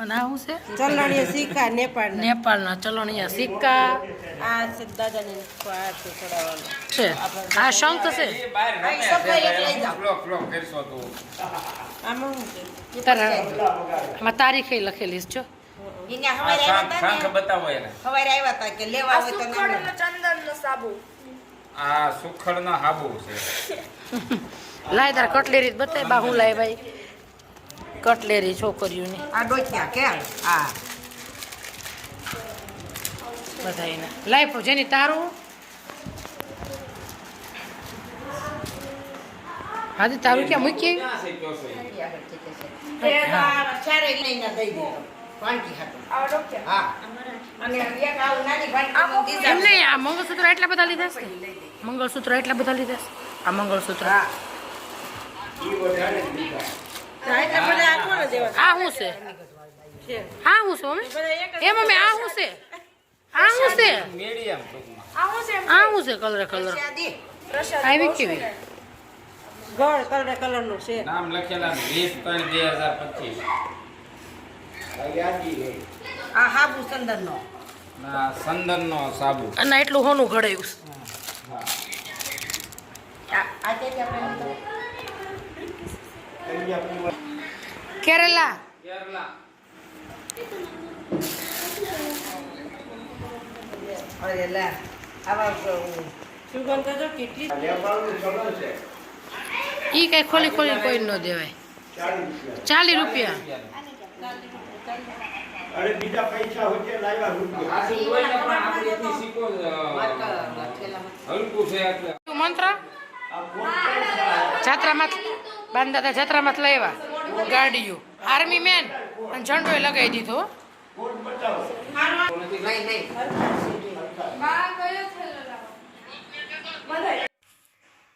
અને આ શું છે? ચલણીય સિક્કા નેપાળ નેપાળના ચલણીયા સિક્કા. આ છે દાદાની આ છે. ચડાવવાનો છે? આ શંખ છે? આમાં તારીખે લખેલી છે બતાવો લાય તારા કટલેરી બતાય બા હું લાય ભાઈ કટલેરી છોકરીઓની. આ ડોક્યા કે આ બધાયને. લાય પણ જેની તારું. હાજી તારું ક્યાં મૂકી ક્યાં છે. કયો છે એ તો આ. હા મંગળસૂત્ર એટલા બધા લીધા છે મંગળસૂત્ર એટલા બધા લીધા છે? આ મંગળસૂત્ર. હા. બધા આ કોણ જેવા આ શું છે? છે આ શું છે મમ્મી? બધા એક જ એ મમ્મી આ શું છે? આ શું છે મીડિયમ ટૂંકમાં આ શું છે કલર કલર શાદી. આવી કેવી? ગોળ કલર કલરનું છે. નામ લખેલા વીસ ત્રણ બે હજાર પચીસ. આ હાબુ ચંદનનો ના સંદનનો સાબુ. અને એટલું હોનું ઘડાયું છે. આ આ તે કે આપણે કેરેલા કેરલા અરે લે આવા સુગંધ તો કેટલી ઈ કઈ ખોલી ખોલી કોઈ ન દેવાય ચાલીસ રૂપિયા અરે બીજા પૈસા હોય લાવ્યા રૂપિયા આ શું હોય ને પણ આપણે એટલી શીખો હલકું છે એટલે મંત્ર જાત્રામાં બાંધાતા જાત્રામાં લઈ આવ્યા ગાડીઓ. આર્મી મેન અને ઝંડો લગાવી દીધો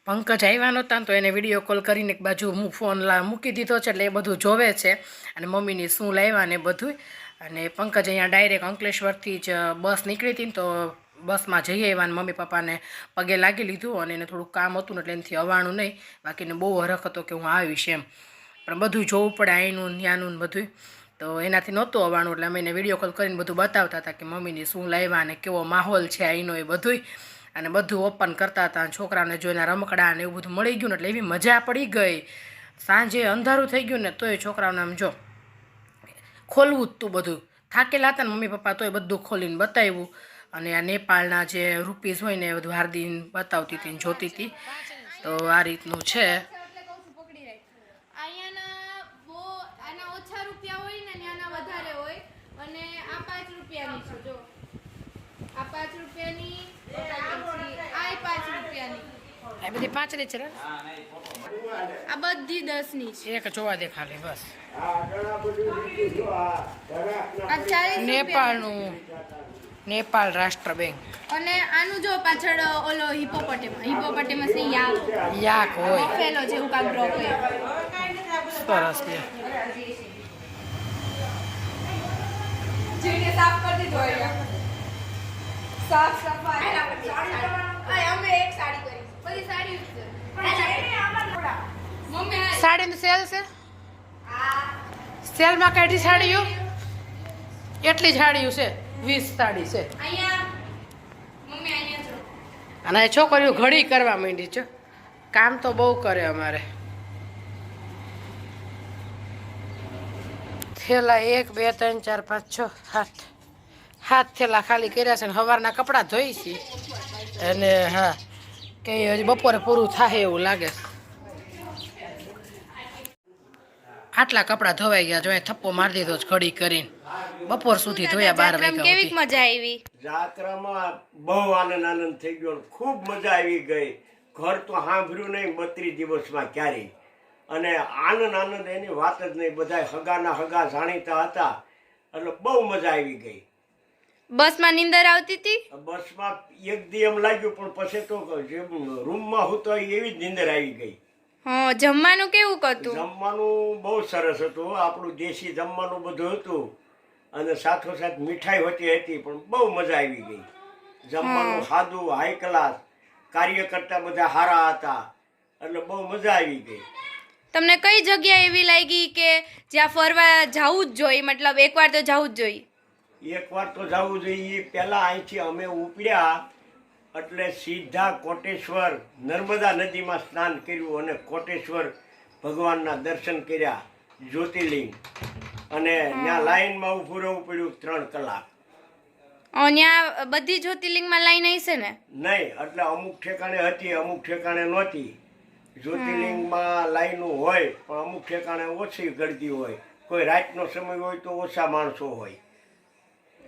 પંકજ આવ્યા નહોતા તો એને વીડિયો કોલ કરીને એક બાજુ હું ફોન મૂકી દીધો છે એટલે એ બધું જોવે છે અને મમ્મીની શું લાવ્યા ને બધું અને પંકજ અહીંયા ડાયરેક્ટ અંકલેશ્વરથી જ બસ નીકળી હતી ને તો બસમાં જઈ આવ્યા ને મમ્મી પપ્પાને પગે લાગી લીધું અને એને થોડુંક કામ હતું ને એટલે એનાથી અવાણું નહીં. બાકીને બહુ હરખ હતો કે હું આવીશ એમ. પણ બધું જોવું પડે અહીંનું ત્યાંનું બધું તો એનાથી નહોતું અવાણું એટલે અમે એને વીડિયો કોલ કરીને બધું બતાવતા હતા કે મમ્મીને શું લાવ્યા અને કેવો માહોલ છે અહીંનો એ બધુંય. અને બધું ઓપન કરતા હતા છોકરાઓને જોઈને રમકડા અને એવું બધું મળી ગયું ને એટલે એવી મજા પડી ગઈ. સાંજે અંધારું થઈ ગયું ને તોય છોકરાઓને આમ જો ખોલવું જ તું બધું. થાકેલા હતા ને મમ્મી પપ્પા તોય બધું ખોલીને બતાવ્યું. અને આ નેપાળના જે રૂપીઝ હોય ને એ બધું હાર્દીને બતાવતી હતી જોતી હતી. તો આ રીતનું છે અહીંયાના બહુ આના ઓછા રૂપિયા હોય ને ને આના વધારે હોય અને આ પાંચ રૂપિયાની છે જો આ પાંચ રૂપિયાની આ પાંચ રૂપિયાની આ બધી પાંચની છે ને? આ બધી દસની છે. એક જોવા દે ખાલી બસ. નેપાળનું નેપાળનું નેપાળ રાષ્ટ્ર બેંક. અને આનું જો પાછળ ઓલો હિપોપટેમસ હિપોપટેમસની યાક. યાક હોય. પેલો જેવું કાંક ડ્રો હોય સરસ છે. જીને સાફ કરી દીધો અહીંયા સાફ સફાઈ અમે એક સાડી કરી બધી સાડી મમ્મી આ- સાડીનું સેલ છે? સેલમાં કેટલી સાડીઓ? એટલી સાડીઓ છે વીસ સાડી છે. અને છોકરીઓ ઘડી કરવા માંડી છે. કામ તો બહુ કરે અમારે. થેલા એક બે ત્રણ ચાર પાંચ છ સાત. સાત થેલા ખાલી કર્યા છે ને સવારના કપડાં ધોઈ છે. અને હા કે હજી બપોરે પૂરું થાય એવું લાગે છે. આટલા કપડાં ધોવાઈ ગયા જો થપ્પો મારી દીધો ઘડી કરીને. બપોર સુધી ધોયા બાર વાગ્યા કેવી મજા આવી? જાત્રામાં બહુ આનંદ આનંદ થઈ ગયો ખૂબ મજા આવી ગઈ. ઘર તો સાંભળ્યું નહીં બત્રીસ દિવસમાં ક્યારેય. અને આનંદ આનંદ એની વાત જ નહીં બધા હગાના હગા જાણીતા હતા. એટલે બહુ મજા આવી ગઈ. બસમાં નીંદર આવતી હતી? બસમાં એક દી એમ લાગ્યું પણ પછી તો જે રૂમમાં હું તો એવી જ નીંદર આવી ગઈ. હા જમવાનું કેવું હતું? જમવાનું બહુ સરસ હતું. આપણું દેશી જમવાનું બધું હતું. અને સાથોસાથ મીઠાઈ હોતી હતી પણ બહુ મજા આવી ગઈ. જમવાનું સાદું હાઈ ક્લાસ કાર્યકર્તા બધા સારા હતા. એટલે બહુ મજા આવી ગઈ. તમને કઈ જગ્યા એવી લાગી કે જ્યાં ફરવા જવું જ જોઈએ? મતલબ એકવાર તો જવું જ જોઈએ. એકવાર તો જવું જોઈએ. પહેલાં અહીંથી અમે ઉપડ્યા. એટલે સીધા કોટેશ્વર નર્મદા નદીમાં સ્નાન કર્યું અને કોટેશ્વર ભગવાનના દર્શન કર્યા જ્યોતિર્લિંગ. અને ત્યાં લાઈનમાં ઊભું રહેવું પડ્યું ત્રણ કલાક. ત્યાં બધી જ્યોતિર્લિંગમાં લાઈન હશે ને? નહીં એટલે અમુક ઠેકાણે હતી અમુક ઠેકાણે નહોતી. જ્યોતિર્લિંગમાં લાઈનો હોય પણ અમુક ઠેકાણે ઓછી ગળતી હોય. કોઈ રાતનો સમય હોય તો ઓછા માણસો હોય.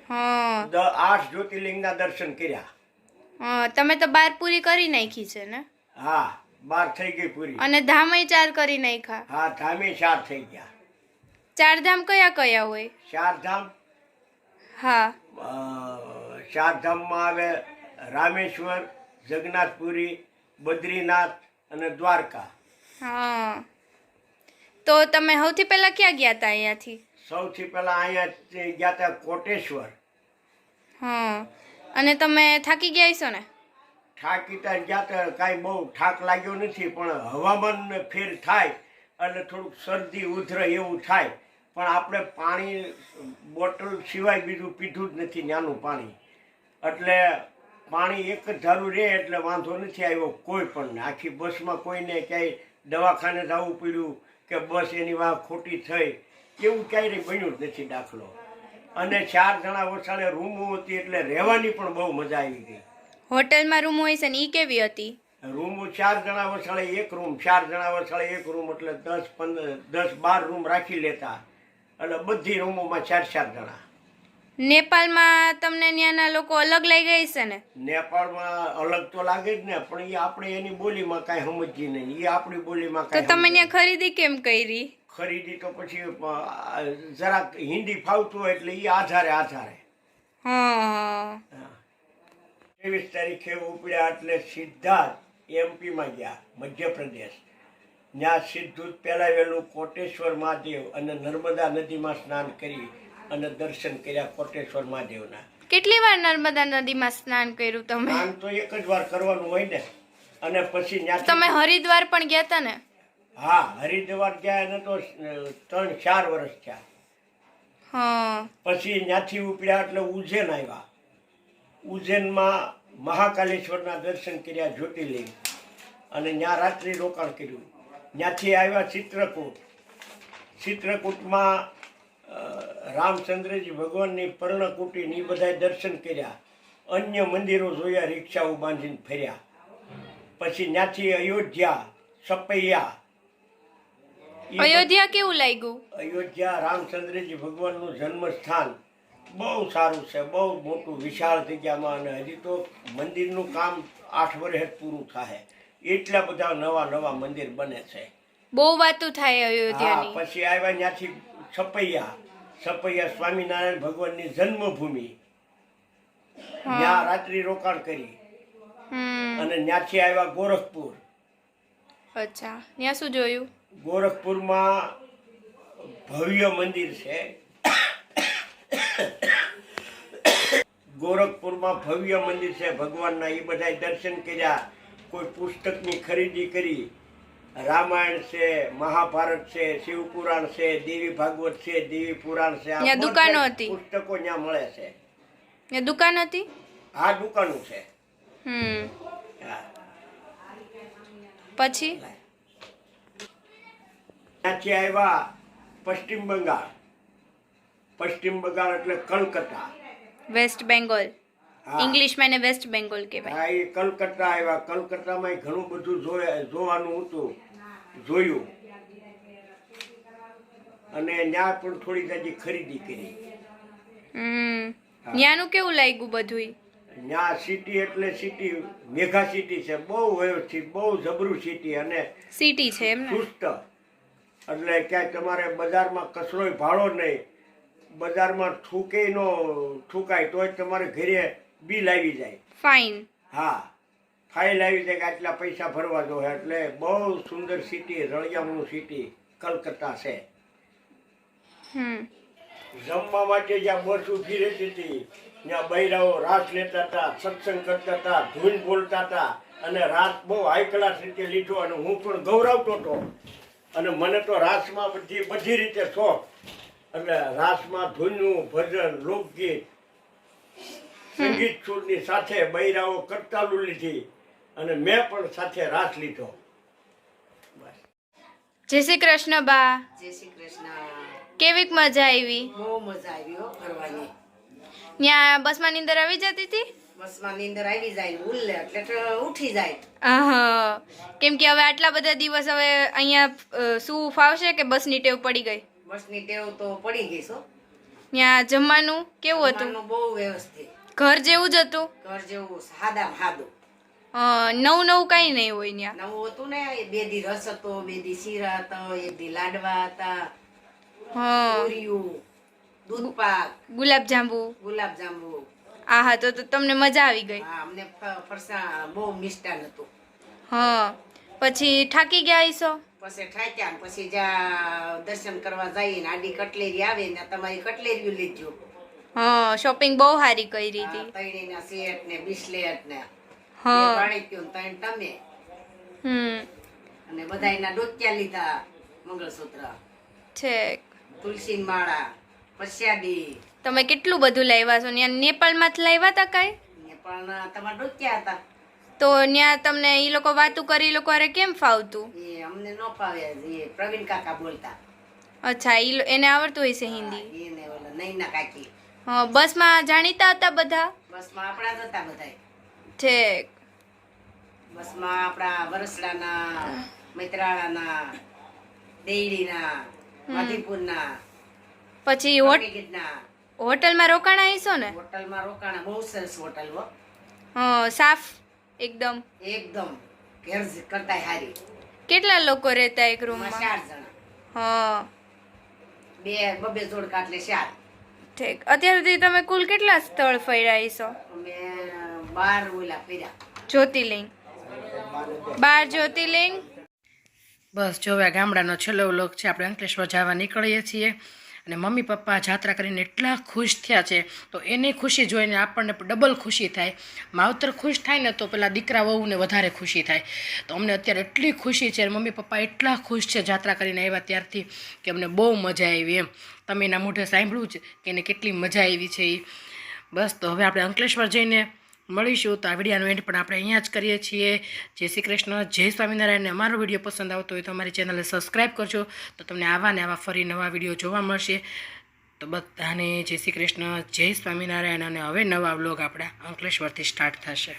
હા. દ આઠ જ્યોતિર્લિંગના દર્શન કર્યા. હા તમે તો બાર પૂરી કરી નાખી છે ને? હા બાર થઈ ગઈ પૂરી. અને ધામય ચાર કરી નાખ્યા? હા ધામે ચાર થઈ ગયા. ચાર ધામ કયા કયા હોય? ચાર ધામ? હા. ચાર ધામમાં આવે રામેશ્વર જગન્નાથપુરી બદ્રીનાથ અને દ્વારકા. હા. તો તમે સૌથી પહેલા ક્યાં ગયા હતા અહીંયાથી? સૌથી પહેલા અહીંયા ગયા હતા કોટેશ્વર. હા. અને તમે થાકી ગયા છો ને? થાકી થાકીતા ગયા કાંઈ બહુ થાક લાગ્યો નથી, પણ હવામાન ફેર થાય એટલે થોડુંક શરદી ઉધર એવું થાય. પણ આપણે પાણી, બોટલ સિવાય બીજું પીધું જ નથી નાનું પાણી. એટલે પાણી એક જ ધારું રહે એટલે વાંધો નથી આવ્યો કોઈ પણ. આખી બસમાં કોઈને ક્યાંય દવાખાને જવું પડ્યું કે બસ એની વાહ ખોટી થઈ, એવું ક્યાંય બન્યું જ નથી દાખલો. અને ચાર જણા વસાડે રૂમો હતી એટલે રહેવાની પણ બહુ મજા આવી ગઈ. હોટલમાં રૂમ હોય છે ને એ કેવી હતી? રૂમ ચાર જણા વસાડે એક રૂમ ચાર જણા વસાડે એક રૂમ એટલે દસ પંદર દસ બાર રૂમ રાખી લેતા. એટલે બધી રૂમોમાં ચાર ચાર જણા. નેપાળમાં તમને ત્યાંના લોકો અલગ લઈ ગઈ છે ને? નેપાળમાં અલગ તો લાગે જ ને પણ એ આપણે એની બોલીમાં કાંઈ સમજીએ નહીં. એ આપણી બોલીમાં તો તમે ત્યાં ખરીદી કેમ કરી? ખરીદી તો પછી જરાક હિન્દી ફાવતું હોય એટલે એ આધારે આધારે. ત્રેવીસ તારીખે ઉપડ્યા એટલે સીધા એમપીમાં ગયા મધ્યપ્રદેશ. ત્યાં સીધું જ કોટેશ્વર મહાદેવ અને નર્મદા નદીમાં સ્નાન કરી અને દર્શન કર્યા કોટેશ્વર મહાદેવના. કેટલી વાર નર્મદા નદીમાં સ્નાન કર્યું તમે? સ્નાન તો એક જ વાર કરવાનું હોય ને. અને પછી તમે હરિદ્વાર પણ ગયા હતા ને? હા હરિદ્વાર ગયા એને તો ત્રણ ચાર વર્ષ થયા. હા. પછી ત્યાંથી ઉપડ્યા એટલે ઉજ્જૈન આવ્યા. ઉજ્જૈનમાં મહાકાલેશ્વરના દર્શન કર્યા જ્યોતિર્લિંગ. અને ત્યાં રાત્રિ રોકાણ કર્યું. ત્યાંથી આવ્યા ચિત્રકૂટ. ચિત્રકૂટમાં રામચંદ્રજી ભગવાનની પર્ણકુટી ની બધાય દર્શન કર્યા. અન્ય મંદિરો જોયા રિક્ષાઓ બાંધીને ફર્યા. પછી ત્યાંથી અયોધ્યા સપૈયા અયોધ્યા કેવું લાગ્યું? અયોધ્યા રામચંદ્રજી ભગવાનનું જન્મસ્થાન બહુ સારું છે બહુ મોટું વિશાળ જગ્યામાં અને હજી તો મંદિરનું કામ આઠ વર્ષ પૂરું થાય. એટલા બધા નવા નવા મંદિર બને છે. બહુ વાતો થાય અયોધ્યાની. પછી આવ્યા ત્યાંથી છપૈયા છપૈયા સ્વામિનારાયણ ભગવાનની જન્મભૂમિ. ત્યાં રાત્રિ રોકાણ કરી. અને ત્યાંથી આવ્યા ગોરખપુર. અચ્છા ત્યાં શું જોયું? ગોરખપુરમાં ભવ્ય મંદિર છે. ગોરખપુરમાં ભવ્ય મંદિર છે. ભગવાનના એ બધા દર્શન કર્યા. કોઈ પુસ્તકની ખરીદી કરી. રામાયણ છે મહાભારત છે શિવપુરાણ છે દેવી ભાગવત છે દેવી પુરાણ છે. દુકાનો હતી. પુસ્તકો ત્યાં મળે છે. દુકાન હતી? હા દુકાનો છે. હમ. પછી? ત્યાંથી આવ્યા પશ્ચિમ બંગાળ. પશ્ચિમ બંગાળ એટલે કલકત્તા. વેસ્ટ બેંગોલ. ઇંગ્લિશમાં એને વેસ્ટ બેંગોલ કહેવાય. હા એ કલકત્તા આવ્યા. કલકત્તામાં ઘણું બધું જોયા જોવાનું હતું જોયું. અને ત્યાં પણ થોડી જાજી ખરીદી કરી. ત્યાંનું કેવું લાગ્યું બધુંય? ત્યાં સિટી એટલે સિટી મેઘા સિટી છે. બહુ વ્યવસ્થિત બહુ જબરું સિટી અને સિટી છે એમ સુસ્ત. એટલે ક્યાંય તમારે બજારમાં કચરોય ભાડો નહીં. બજારમાં થૂકે નો થૂકાય તોય તમારે ઘરે બિલ આવી જાય. ફાઇન હા. ફાઇલ આવી જાય કે આટલા પૈસા ભરવા દો એટલે બહુ સુંદર સિટી રળિયામણું સિટી કલકત્તા છે. હમ. જમવા માટે જ્યાં બસ ઊભી રહેતી હતી ત્યાં બૈરાઓ રાસ લેતા હતા સત્સંગ કરતા હતા ધૂન બોલતા હતા અને રાત બહુ હાઈ ક્લાસ રીતે લીધો અને હું પણ ગૌરવતો હતો. અને મને તો રાસમાં બધી બધી રીતે શોખ. એટલે રાસમાં ધૂનનું ભજન લોકગીત સંગીત સુરની સાથે બૈરાઓ કરતાલુ લીધી અને મેં પણ સાથે રાસ લીધો. જય શ્રી કૃષ્ણ બા. જય શ્રી કૃષ્ણ. કેવીક મજા આવી? બહુ મજા આવી હો ફરવાની. ત્યાં બસમાં નીંદર આવી જતી હતી? બસમાં નીંદર આવી જાય ઉલ્લે એટલે ઉઠી જાય. આહા. કેમ કે હવે આટલા બધા દિવસ હવે અહીંયા શું ફાવશે કે બસની ટેવ પડી ગઈ? બસની ટેવ તો પડી ગઈ છો. ત્યાં જમવાનું કેવું હતું? બહુ વ્યવસ્થિત. ઘર જેવું જ હતું? ઘર જેવું સાદા સાદું નવું નવું કઈ નહીં હોય ત્યાં? નવું હતું ને બે દી રસ હતો બે દી શીરા હતો એક દી લાડવા હતા હા. દૂધપાક. દૂધ પાક ગુલાબજાંબુ. ગુલાબ જાંબુ આહા તો તો તમને મજા આવી ગઈ. હા અમને ફરસા બહુ મિષ્ટાન હતું. હા પછી થાકી ગયા હશો? પછી ઠાક્યા પછી જ્યાં દર્શન કરવા જઈએ ને આડી કટલેરી આવે ને તમારી કટલેરીઓ લીધો. હા શોપિંગ બહુ સારી કરી હતી તૈણીના સેટ ને બિસ્લેટ ને હા. વાણીક્યું ત્રણ તમે. હમ. અને બધાયના ડોક્યા લીધા મંગળસૂત્ર. છે તુલસી માળા. તમે કેટલું બધું લાવ્યા છો? ત્યાં નેપાળમાંથી લાવ્યા હતા કાંઈ? ને તમારા ડોક્યા હતા. તો ત્યાં તમને એ લોકો વાતો કરી લોકો હારે કેમ ફાવતું? એ અમને ન ફાવે એ પ્રવીણ કાકા બોલતા. અચ્છા એ એને આવડતું હશે હિન્દી? એને ઓલા નૈના કાકી. હા બસમાં જાણીતા હતા બધા? બસમાં આપણા જ હતા બધા ઠીક. બસમાં આપણા વરસડાના મૈત્રાળાના દેડીના માધીપુરના પછી હોટલમાં રોકાણ હશો ને? હોટલમાં રોકાણ બહુ સરસ હોટલ હો. હા સાફ એકદમ. એકદમ. ઘેર કરતા હારી. કેટલા લોકો રહેતા એક રૂમમાં ચાર જણા. હા. બે બબે જોડ કાટલે ચાર. ઠીક. અત્યાર સુધી તમે કુલ કેટલા સ્થળ ફર્યા છો અમે બાર ઓલા ફર્યા. જ્યોતિર્લિંગ. બાર જ્યોતિર્લિંગ. બસ જો ગામડાનો છેલ્લો વ્લોગ છે આપણે અંકલેશ્વર જવા નીકળીએ છીએ. અને મમ્મી પપ્પા જાત્રા કરીને એટલા ખુશ થયા છે, તો એની ખુશી જોઈને આપણને ડબલ ખુશી થાય. માવતર ખુશ થાય ને તો પેલા દીકરા વહુને વધારે ખુશી થાય. તો અમને અત્યારે એટલી ખુશી છે મમ્મી પપ્પા એટલા ખુશ છે જાત્રા કરીને આવ્યા ત્યારથી કે અમને બહુ મજા આવી એમ. તમે એના મોઢે સાંભળ્યું છે કે એને કેટલી મજા આવી છે એ બસ તો હવે આપણે અંકલેશ્વર જઈને મળીશું તો આ વિડીયોનો એન્ડ પણ આપણે અહીંયા જ કરીએ છીએ. જય શ્રી કૃષ્ણ, જય સ્વામિનારાયણ અમારો વીડિયો પસંદ આવતો હોય તો અમારી ચેનલને સબસ્ક્રાઈબ કરજો તો તમને આવા ને આવા ફરી નવા વીડિયો જોવા મળશે. તો બધાને જય શ્રી કૃષ્ણ, જય સ્વામિનારાયણ અને હવે નવા વ્લોગ આપણા અંકલેશ્વરથી સ્ટાર્ટ થશે.